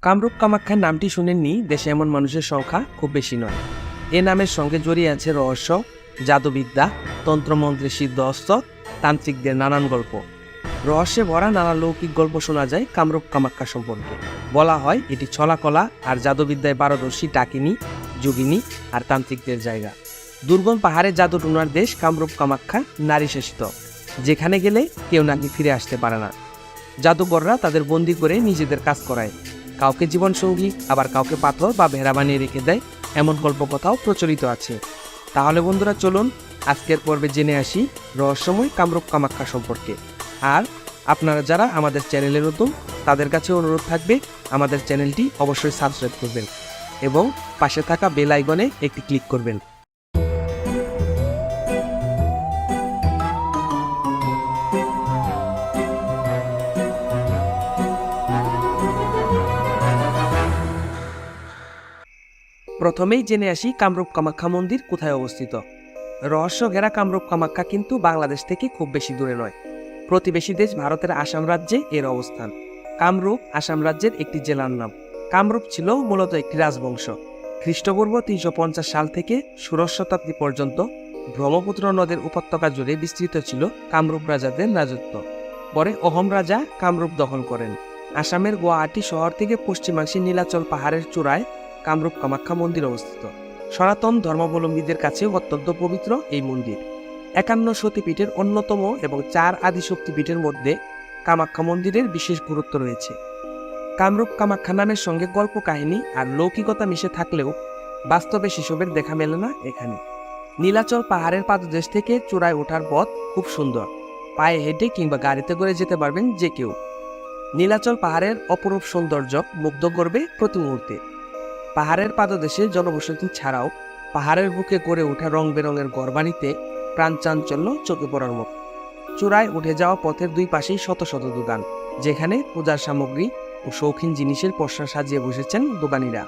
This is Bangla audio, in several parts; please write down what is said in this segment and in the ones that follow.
কামরূপ কামাখ্যার নামটি শুনেননি, দেশে এমন মানুষের সংখ্যা খুব বেশি নয়। এ নামের সঙ্গে জড়িয়ে আছে রহস্য, জাদুবিদ্যা, তন্ত্রমন্ত্রের সিদ্ধ অস্ত্র, তান্ত্রিকদের নানান গল্প। রহস্যে ভরা নানা লৌকিক গল্প শোনা যায় কামরূপ কামাখ্যা সম্পর্কে। বলা হয় এটি ছলাকলা আর জাদুবিদ্যায় পারদর্শী ডাকিনী, যোগিনী আর তান্ত্রিকদের জায়গা। দুর্গম পাহাড়ে জাদু টুনার দেশ কামরূপ কামাখ্যা নারী শাসিত। যেখানে গেলে কেউ নাকি ফিরে আসতে পারে না। জাদুকররা তাদের বন্দি করে নিজেদের কাজ করায়। কাউকে জীবনসঙ্গী আবার কাউকে পাথর বা ভেড়া বানিয়ে রেখে দেয়, এমন গল্পকথাও প্রচলিত আছে। তাহলে বন্ধুরা চলুন আজকের পর্বে জেনে আসি রহস্যময় কামরূপ কামাখ্যা সম্পর্কে। আর আপনারা যারা আমাদের চ্যানেলে নতুন, তাদের কাছে অনুরোধ থাকবে, আমাদের চ্যানেলটি অবশ্যই সাবস্ক্রাইব করবেন এবং পাশে থাকা বেল আইকনে একটি ক্লিক করবেন। প্রথমেই জেনে আসি কামরূপ কামাখ্যা মন্দির কোথায় অবস্থিত। রহস্য ঘেরা কামরূপ কামাখ্যা কিন্তু বাংলাদেশ থেকে খুব বেশি দূরে নয়। প্রতিবেশী দেশ ভারতের আসাম রাজ্যে এর অবস্থান। কামরূপ, আসাম রাজ্যের একটি জেলার নাম। কামরূপ ছিল মূলত একটি রাজবংশ। খ্রিস্টপূর্ব তিনশো পঞ্চাশ সাল থেকে ষোড়শ শতাব্দী পর্যন্ত ব্রহ্মপুত্র নদের উপত্যকা জুড়ে বিস্তৃত ছিল কামরূপ রাজাদের রাজত্ব। পরে অহম রাজা কামরূপ দখল করেন। আসামের গুয়াহাটি শহর থেকে পশ্চিমাংশে নীলাচল পাহাড়ের চূড়ায় কামরূপ কামাখ্যা মন্দির অবস্থিত। সনাতন ধর্মাবলম্বীদের কাছে অত্যন্ত পবিত্র এই মন্দির। একান্ন সতীপীঠের অন্যতম এবং চার আদি শক্তিপীঠের মধ্যে কামাখ্যা মন্দিরের বিশেষ গুরুত্ব রয়েছে। কামরূপ কামাখ্যা নামের সঙ্গে গল্প কাহিনী আর লৌকিকতা মিশে থাকলেও বাস্তবে সেসবের দেখা মেলে না এখানে। নীলাচল পাহাড়ের পাদদেশ থেকে চূড়ায় ওঠার পথ খুব সুন্দর। পায়ে হেঁটে কিংবা গাড়িতে করে যেতে পারবেন যে কেউ। নীলাচল পাহাড়ের অপরূপ সৌন্দর্য মুগ্ধ করবে প্রতি মুহূর্তে। পাহাড়ের পাদদেশে জনবসতি ছাড়াও পাহাড়ের বুকে গড়ে ওঠা রং বেরঙের গড়বাড়িতে প্রাণ চাঞ্চল্য চোখে পড়ার মতো। চূড়ায় উঠে যাওয়া পথের দুই পাশেই শত শত দোকান, যেখানে পূজার সামগ্রী ও শৌখিন জিনিসের পসরা সাজিয়ে বসেছেন দোকানিরা।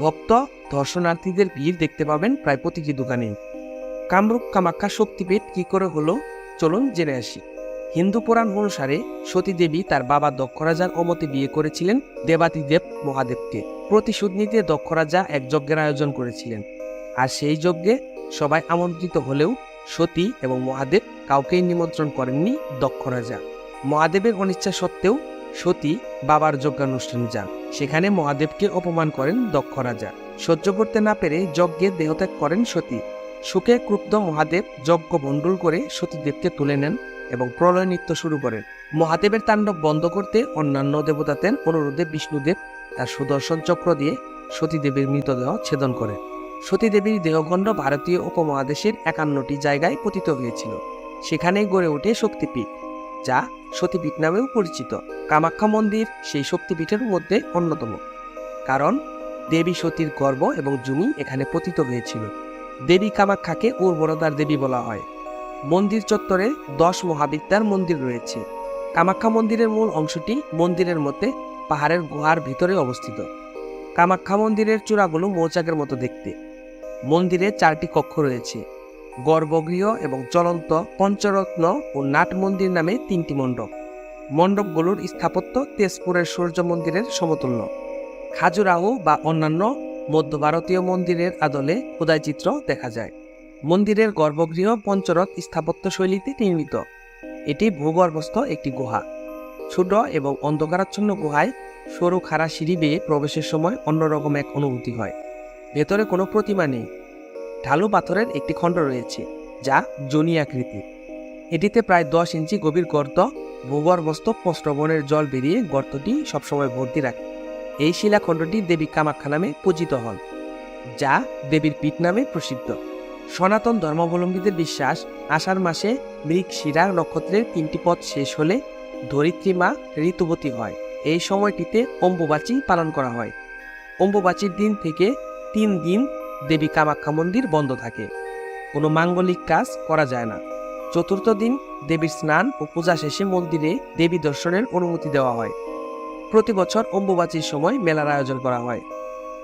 ভক্ত, দর্শনার্থীদের ভিড় দেখতে পাবেন প্রায় প্রতিটি দোকানেই কামরূপ কামাখ্যা শক্তিপীঠ কি করে হলো? চলুন জেনে আসি। হিন্দু পুরাণ অনুসারে সতী দেবী তার বাবা দক্ষ রাজার অমতে বিয়ে করেছিলেন দেবাদিদেব মহাদেবকে। প্রতিশোধ নিতে দক্ষ রাজা এক যজ্ঞের আয়োজন করেছিলেন। আর সেই যজ্ঞে সবাই আমন্ত্রিত হলেও সতী এবং মহাদেব কাউকেই নিমন্ত্রণ করেননি দক্ষ রাজা। মহাদেবের অনিচ্ছা সত্ত্বেও সতী বাবার যজ্ঞানুষ্ঠানে যান। সেখানে মহাদেবকে অপমান করেন দক্ষ রাজা। সহ্য করতে না পেরে যজ্ঞে দেহত্যাগ করেন সতী। সুখে ক্রুব্ধ মহাদেব যজ্ঞ ভণ্ডুল করে সতীদেবকে তুলে নেন এবং প্রলয় নৃত্য শুরু করেন। মহাদেবের তাণ্ডব বন্ধ করতে অন্যান্য দেবতাদের অনুরোধে বিষ্ণুদেব তার সুদর্শন চক্র দিয়ে সতীদেবীর মৃতদেহ ছেদন করে। সতীদেবীর দেহখণ্ড ভারতীয় উপমহাদেশের একান্নটি জায়গায় পতিত হয়েছিল। সেখানেই গড়ে ওঠে শক্তিপীঠ, যা সতীপীঠ নামেও পরিচিত। কামাখ্যা মন্দির সেই শক্তিপীঠের মধ্যে অন্যতম। কারণ দেবী সতীর গর্ব এবং জমি এখানে পতিত হয়েছিল। দেবী কামাখ্যাকে উর্বরতার দেবী বলা হয়। মন্দির চত্বরে দশ মহাবিদ্যার মন্দির রয়েছে। কামাখ্যা মন্দিরের মূল অংশটি মন্দিরের মধ্যে পাহাড়ের গুহার ভিতরে অবস্থিত। কামাখ্যা মন্দিরের চূড়াগুলো মৌচাকের মতো দেখতে। মন্দিরে চারটি কক্ষ রয়েছে। গর্ভগৃহ এবং চলন্ত পঞ্চরত্ন ও নাট মন্দির নামে তিনটি মণ্ডপ। মণ্ডপগুলোর স্থাপত্য তেজপুরের সূর্য মন্দিরের সমতুল্য। খাজুরাহো বা অন্যান্য মধ্য ভারতীয় মন্দিরের আদলে চিত্র দেখা যায়। মন্দিরের গর্ভগৃহ পঞ্চরথ স্থাপত্য শৈলীতে নির্মিত। এটি ভূগর্ভস্থ একটি গুহা। ছোট এবং অন্ধকারাচ্ছন্ন গুহায় সরু খাড়া সিঁড়ি বেয়ে প্রবেশের সময় অন্যরকম এক অনুভূতি হয়। ভেতরে কোনো প্রতিমা নেই। ঢালু পাথরের একটি খণ্ড রয়েছে, যা জনি আকৃতি এটিতে প্রায় দশ ইঞ্চি গভীর গর্ত, ভূগর্ভস্থ প্রস্রবণের জল বেরিয়ে গর্তটি সবসময় ভর্তি রাখে। এই শিলাখণ্ডটি দেবী কামাখ্যা নামে পূজিত হন, যা দেবীর পীঠ নামে প্রসিদ্ধ। সনাতন ধর্মাবলম্বীদের বিশ্বাস, আষাঢ় মাসে মৃগ শিরা নক্ষত্রের তিনটি পথ শেষ হলে ধরিত্রী মা ঋতুবতী হয়। এই সময়টিতে অম্বুবাচী পালন করা হয়। অম্বুবাচীর দিন থেকে তিন দিন দেবী কামাখ্যা মন্দির বন্ধ থাকে। কোনো মাঙ্গলিক কাজ করা যায় না। চতুর্থ দিন দেবীর স্নান ও পূজা শেষে মন্দিরে দেবী দর্শনের অনুমতি দেওয়া হয়। প্রতি বছর অম্বুবাচীর সময় মেলার আয়োজন করা হয়।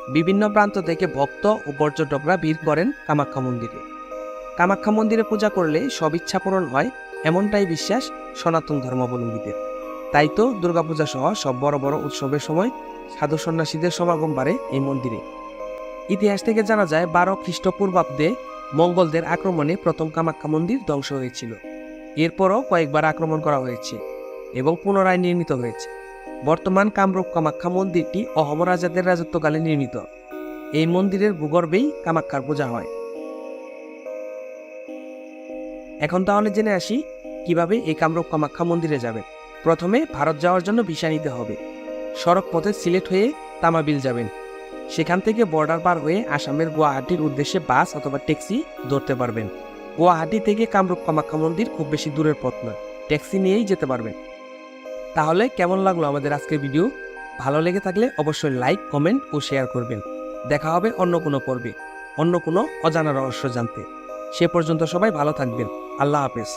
বিভিন্ন প্রান্ত থেকে ভক্ত ও পর্যটকরা ভিড় করেন কামাখ্যা মন্দিরে। কামাখ্যা মন্দিরে পূজা করলে সব ইচ্ছা পূরণ হয় এমনটাই বিশ্বাস সনাতন ধর্মাবলম্বীদের। তাই তো দুর্গাপূজা সহ সব বড় বড় উৎসবের সময় সাধু সন্ন্যাসীদের সমাগম বাড়ে এই মন্দিরে। ইতিহাস থেকে জানা যায়, বারো খ্রিস্টপূর্বাব্দে মঙ্গলদের আক্রমণে প্রথম কামাখ্যা মন্দির ধ্বংস হয়েছিল। এরপরও কয়েকবার আক্রমণ করা হয়েছে এবং পুনরায় নির্মিত হয়েছে। বর্তমান কামরূপ কামাখ্যা মন্দিরটি অহম রাজাদের রাজত্বকালে নির্মিত। এই মন্দিরের ভূগর্ভেই কামাক্ষার পূজা হয়। এখন তাহলে জেনে আসি কীভাবে এই কামরূপ কামাখ্যা মন্দিরে যাবেন প্রথমে ভারত যাওয়ার জন্য ভিসা নিতে হবে। সড়ক পথে সিলেট হয়ে তামাবিল যাবেন। সেখান থেকে বর্ডার পার হয়ে আসামের গুয়াহাটির উদ্দেশ্যে বাস অথবা ট্যাক্সি ধরতে পারবেন। গুয়াহাটি থেকে কামরূপ কামাখ্যা মন্দির খুব বেশি দূরের পথ নয়। ট্যাক্সি নিয়েই যেতে পারবেন। তাহলে কেমন লাগল আমাদের আজকের ভিডিও? ভালো লেগে থাকলে অবশ্যই লাইক, কমেন্ট ও শেয়ার করবেন। দেখা হবে অন্য কোনো পর্বে, অন্য কোনো অজানা রহস্য জানতে। সে পর্যন্ত সবাই ভালো থাকবেন। আল্লাহ হাফেজ।